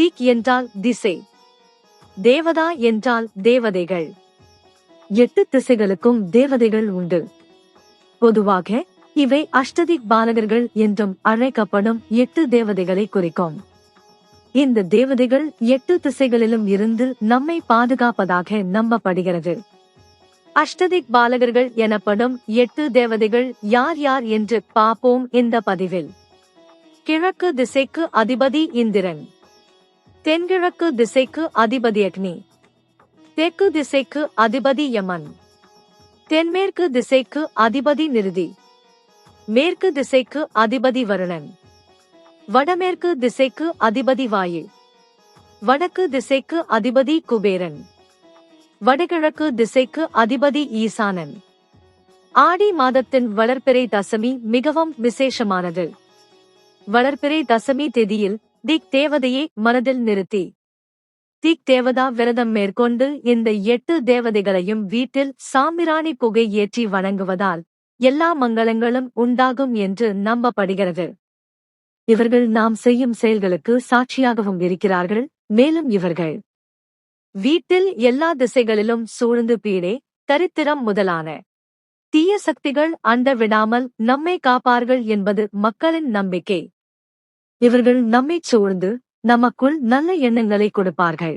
தீக் என்றால் திசை. தேவதா என்றால் தேவதைகள். எட்டு திசைகளுக்கும் தேவதைகள் உண்டு. பொதுவாக இவை அஷ்டதிக் பாலகர்கள் என்றும் அழைக்கப்படும் எட்டு தேவதைகளை குறிக்கும். இந்த தேவதைகள் எட்டு திசைகளிலும் இருந்து நம்மை பாதுகாப்பதாக நம்பப்படுகிறது. அஷ்டதிக் பாலகர்கள் எனப்படும் எட்டு தேவதைகள் யார் யார் என்று பார்ப்போம் இந்த பதிவில். கிழக்கு திசைக்கு அதிபதி இந்திரன். தென்கிழக்கு திசைக்கு அதிபதி அக்னி. தெற்கு திசைக்கு அதிபதி யமன். தென்மேற்கு திசைக்கு அதிபதி நிருதி. மேற்கு திசைக்கு அதிபதி வருணன். வடமேற்கு திசைக்கு அதிபதி வாயு. வடக்கு திசைக்கு அதிபதி குபேரன். வடகிழக்கு திசைக்கு அதிபதி ஈசானன். ஆடி மாதத்தின் வளர்பிறை தசமி மிகவும் விசேஷமானது. வளர்பிறை தசமி திதியில் திக் தேவதையை மனதில் நிறுத்தி. திக் தேவதா விரதம் மேற்கொண்டு இந்த எட்டு தேவதைகளையும் வீட்டில் சாமிராணி புகை ஏற்றி வணங்குவதால் எல்லா மங்களங்களும் உண்டாகும் என்று நம்பப்படுகிறது. இவர்கள் நாம் செய்யும் செயல்களுக்கு சாட்சியாகவும் இருக்கிறார்கள் மேலும் இவர்கள் வீட்டில் எல்லா திசைகளிலும் சூழ்ந்து பீடே தரித்திரம் முதலான தீய சக்திகள் அண்ட விடாமல் நம்மை காப்பார்கள் என்பது மக்களின் நம்பிக்கை. இவர்கள் நம்மைச் சூழ்ந்து நமக்குள் நல்ல எண்ணங்களை கொடுப்பார்கள்.